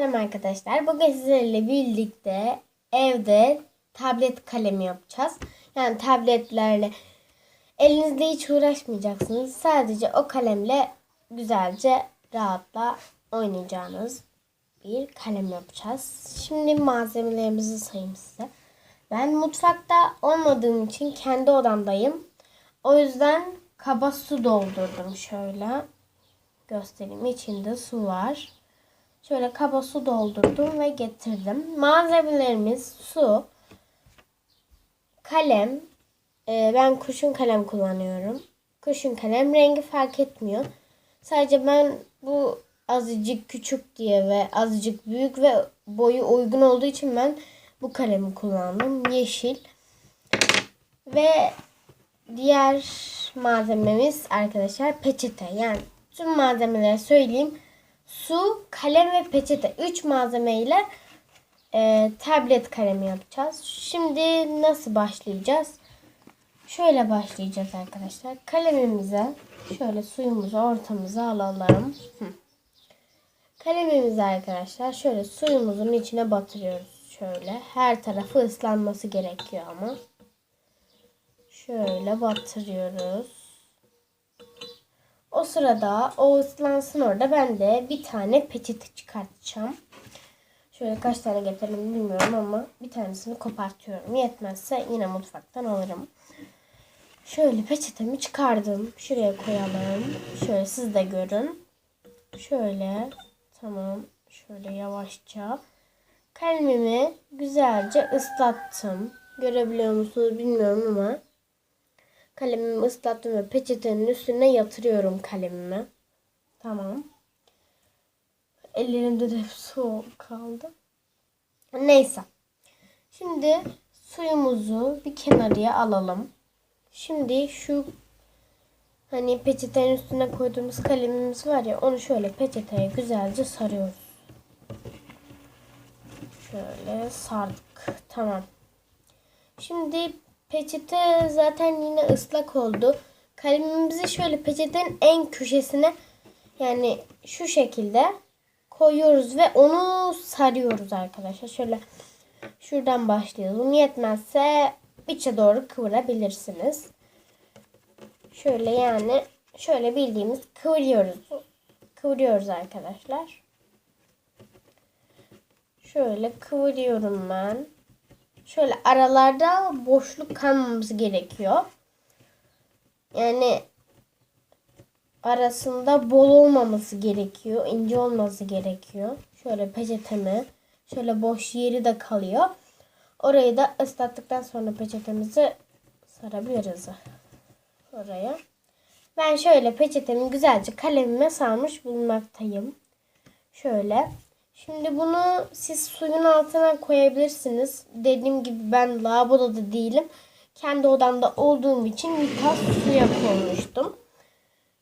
Selam arkadaşlar. Bugün sizlerle birlikte evde tablet kalemi yapacağız. Yani tabletlerle elinizde hiç uğraşmayacaksınız. Sadece o kalemle güzelce rahatla oynayacağınız bir kalem yapacağız. Şimdi malzemelerimizi sayayım size. Ben mutfakta olmadığım için kendi odamdayım. O yüzden kaba su doldurdum şöyle. Göstereyim. İçinde su var. Şöyle kaba su doldurdum ve getirdim. Malzemelerimiz su, kalem. Ee, ben kurşun kalem kullanıyorum. Kurşun kalem rengi fark etmiyor. Sadece ben bu azıcık küçük diye ve azıcık büyük ve boyu uygun olduğu için ben bu kalemi kullandım. Yeşil. Ve diğer malzememiz arkadaşlar peçete. Yani tüm malzemeleri söyleyeyim. Su, kalem ve peçete. 3 malzemeyle e, tablet kalemi yapacağız. Şimdi nasıl başlayacağız? Şöyle başlayacağız arkadaşlar. Kalemimize şöyle suyumuzu ortamıza alalım. Hı. Kalemimizi arkadaşlar şöyle suyumuzun içine batırıyoruz. Şöyle her tarafı ıslanması gerekiyor ama. Şöyle batırıyoruz. O sırada o ıslansın orada ben de bir tane peçete çıkartacağım. Şöyle kaç tane getirelim bilmiyorum ama bir tanesini kopartıyorum. Yetmezse yine mutfaktan alırım. Şöyle peçetemi çıkardım. Şuraya koyalım. Şöyle siz de görün. Şöyle tamam. Şöyle yavaşça kalemimi güzelce ıslattım. Görebiliyor musunuz bilmiyorum ama Kalemimi ıslattım ve peçetenin üstüne yatırıyorum kalemimi. Tamam. Ellerimde de hep soğuk kaldı. Neyse. Şimdi suyumuzu bir kenarıya alalım. Şimdi şu hani peçetenin üstüne koyduğumuz kalemimiz var ya onu şöyle peçeteye güzelce sarıyoruz. Şöyle sardık. Tamam. Şimdi Peçete zaten yine ıslak oldu. Kalemimizi şöyle peçetenin en köşesine yani şu şekilde koyuyoruz ve onu sarıyoruz arkadaşlar. Şöyle şuradan başlayalım. Yetmezse içe doğru kıvırabilirsiniz. Şöyle yani şöyle bildiğimiz kıvırıyoruz. Kıvırıyoruz arkadaşlar. Şöyle kıvırıyorum ben. Şöyle aralarda boşluk kalmaması gerekiyor. Yani arasında bol olmaması gerekiyor. ince olması gerekiyor. Şöyle peçetemi şöyle boş yeri de kalıyor. Orayı da ıslattıktan sonra peçetemizi sarabiliriz oraya. Ben şöyle peçetemi güzelce kalemime sarmış bulunmaktayım. Şöyle Şimdi bunu siz suyun altına koyabilirsiniz. Dediğim gibi ben lavaboda da değilim. Kendi odamda olduğum için bir tas suya koymuştum.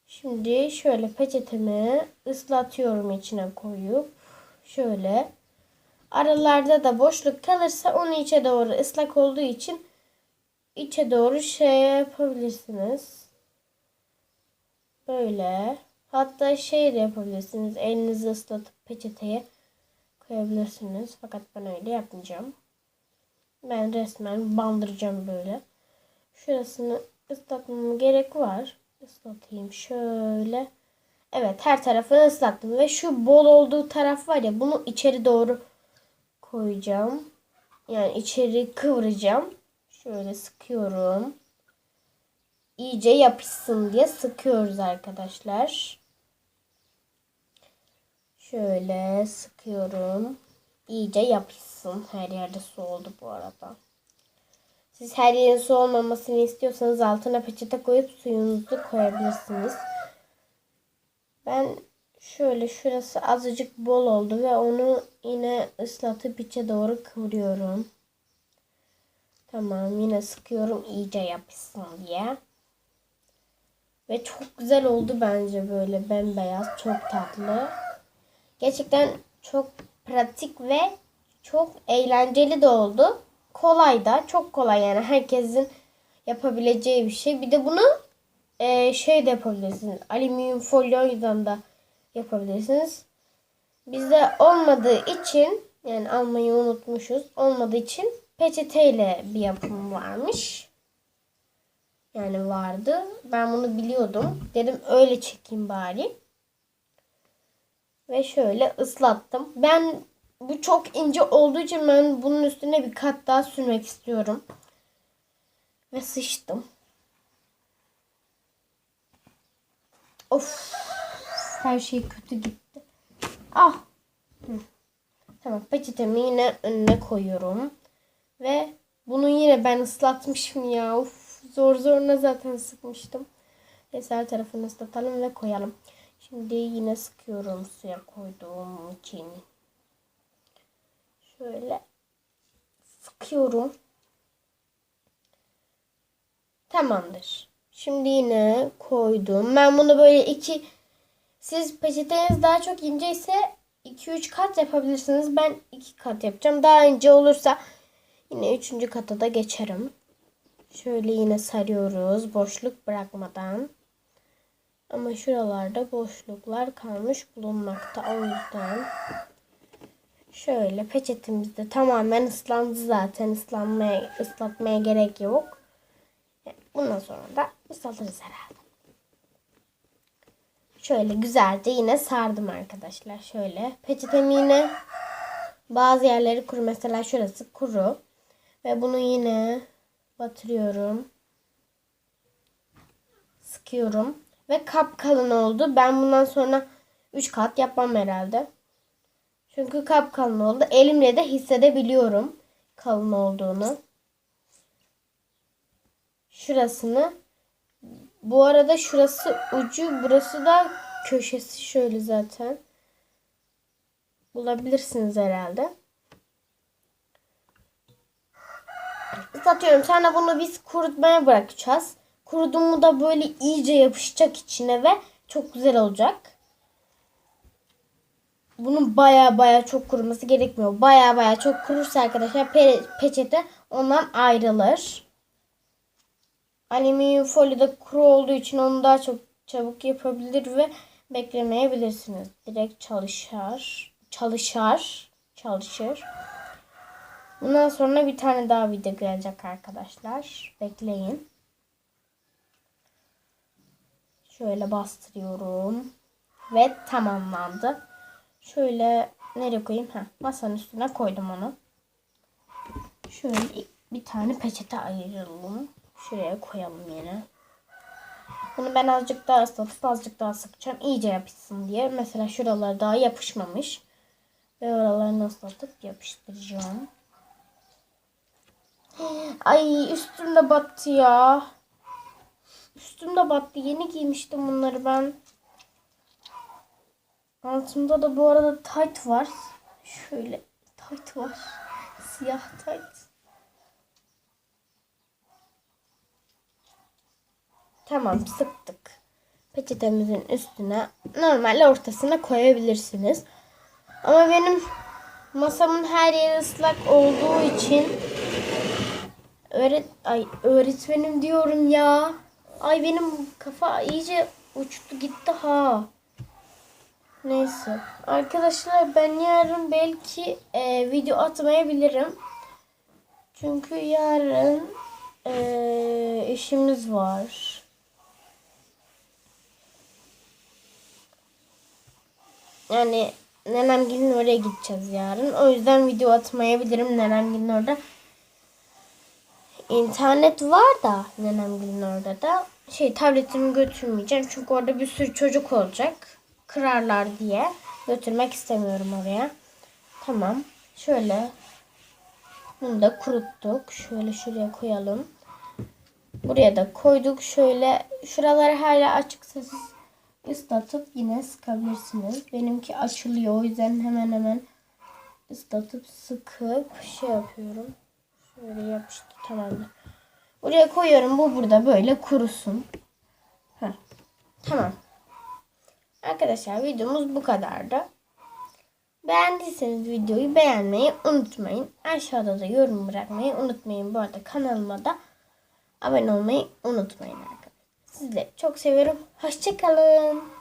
Şimdi şöyle peçetemi ıslatıyorum içine koyup şöyle aralarda da boşluk kalırsa onu içe doğru ıslak olduğu için içe doğru şey yapabilirsiniz. Böyle. Hatta şey de yapabilirsiniz. Elinizi ıslatıp peçeteye koyabilirsiniz. Fakat ben öyle yapmayacağım. Ben resmen bandıracağım böyle. Şurasını ıslatmama gerek var. Islatayım şöyle. Evet her tarafını ıslattım. Ve şu bol olduğu taraf var ya bunu içeri doğru koyacağım. Yani içeri kıvıracağım. Şöyle sıkıyorum. İyice yapışsın diye sıkıyoruz arkadaşlar. Şöyle sıkıyorum. İyice yapışsın. Her yerde su oldu bu arada. Siz her yerin su olmamasını istiyorsanız altına peçete koyup suyunuzu koyabilirsiniz. Ben şöyle şurası azıcık bol oldu ve onu yine ıslatıp içe doğru kıvırıyorum. Tamam yine sıkıyorum iyice yapışsın diye. Ve çok güzel oldu bence böyle bembeyaz çok tatlı. Gerçekten çok pratik ve çok eğlenceli de oldu. Kolay da çok kolay yani herkesin yapabileceği bir şey. Bir de bunu e, şey de yapabilirsiniz. Alüminyum folyodan da yapabilirsiniz. bizde olmadığı için yani almayı unutmuşuz. Olmadığı için peçeteyle bir yapım varmış. Yani vardı. Ben bunu biliyordum. Dedim öyle çekeyim bari. Ve şöyle ıslattım. Ben bu çok ince olduğu için ben bunun üstüne bir kat daha sürmek istiyorum. Ve sıçtım. Of. Her şey kötü gitti. Ah. Hı. Tamam peçetemi yine önüne koyuyorum. Ve bunu yine ben ıslatmışım ya. Of, zor zoruna zaten sıkmıştım. Neyse tarafını ıslatalım ve koyalım. Şimdi yine sıkıyorum suya koyduğum için. Şöyle sıkıyorum. Tamamdır. Şimdi yine koydum. Ben bunu böyle iki siz peçeteniz daha çok ince ise 2-3 kat yapabilirsiniz. Ben 2 kat yapacağım. Daha ince olursa yine 3. kata da geçerim. Şöyle yine sarıyoruz boşluk bırakmadan. Ama şuralarda boşluklar kalmış bulunmakta. O yüzden şöyle peçetemiz de tamamen ıslandı zaten. Islanmaya, ıslatmaya gerek yok. Bundan sonra da ıslatırız herhalde. Şöyle güzelce yine sardım arkadaşlar. Şöyle peçetemi yine bazı yerleri kuru. Mesela şurası kuru. Ve bunu yine batırıyorum. Sıkıyorum. Ve kap kalın oldu. Ben bundan sonra 3 kat yapmam herhalde. Çünkü kap kalın oldu. Elimle de hissedebiliyorum kalın olduğunu. Şurasını bu arada şurası ucu, burası da köşesi şöyle zaten. Bulabilirsiniz herhalde. Satıyorum. Sonra bunu biz kurutmaya bırakacağız. Kuruduğumu da böyle iyice yapışacak içine ve çok güzel olacak. Bunun baya baya çok kuruması gerekmiyor. Baya baya çok kurursa arkadaşlar pe peçete ondan ayrılır. Alüminyum folyoda kuru olduğu için onu daha çok çabuk yapabilir ve beklemeyebilirsiniz. Direkt çalışır. Çalışır. Çalışır. Bundan sonra bir tane daha video gelecek arkadaşlar. Bekleyin. Şöyle bastırıyorum. Ve tamamlandı. Şöyle nereye koyayım? Heh, masanın üstüne koydum onu. Şöyle bir tane peçete ayıralım. Şuraya koyalım yine. Bunu ben azıcık daha ıslatıp azıcık daha sıkacağım. İyice yapışsın diye. Mesela şuralar daha yapışmamış. Ve oralarını ıslatıp yapıştıracağım. Ay üstümde battı ya. Üstümde battı. Yeni giymiştim bunları ben. Altımda da bu arada tight var. Şöyle tight var. Siyah tight. Tamam sıktık. Peçetemizin üstüne normal ortasına koyabilirsiniz. Ama benim masamın her yeri ıslak olduğu için öğret ay öğretmenim diyorum ya. Ay benim kafa iyice uçtu gitti ha. Neyse. Arkadaşlar ben yarın belki e, video atmayabilirim. Çünkü yarın e, işimiz var. Yani Nenemgil'in oraya gideceğiz yarın. O yüzden video atmayabilirim Nenemgil'in orada. İnternet var da Nenemgil'in orada da. Şey tabletimi götürmeyeceğim. Çünkü orada bir sürü çocuk olacak. Kırarlar diye. Götürmek istemiyorum oraya. Tamam. Şöyle. Bunu da kuruttuk. Şöyle şuraya koyalım. Buraya da koyduk. Şöyle şuraları hala siz ıslatıp yine sıkabilirsiniz. Benimki açılıyor. O yüzden hemen hemen ıslatıp sıkıp şey yapıyorum. Şöyle yapıştı tamamdır. Buraya koyuyorum. Bu burada böyle kurusun. Heh. Tamam. Arkadaşlar videomuz bu kadardı. Beğendiyseniz videoyu beğenmeyi unutmayın. Aşağıda da yorum bırakmayı unutmayın. Bu arada kanalıma da abone olmayı unutmayın arkadaşlar. Sizleri çok seviyorum. Hoşçakalın.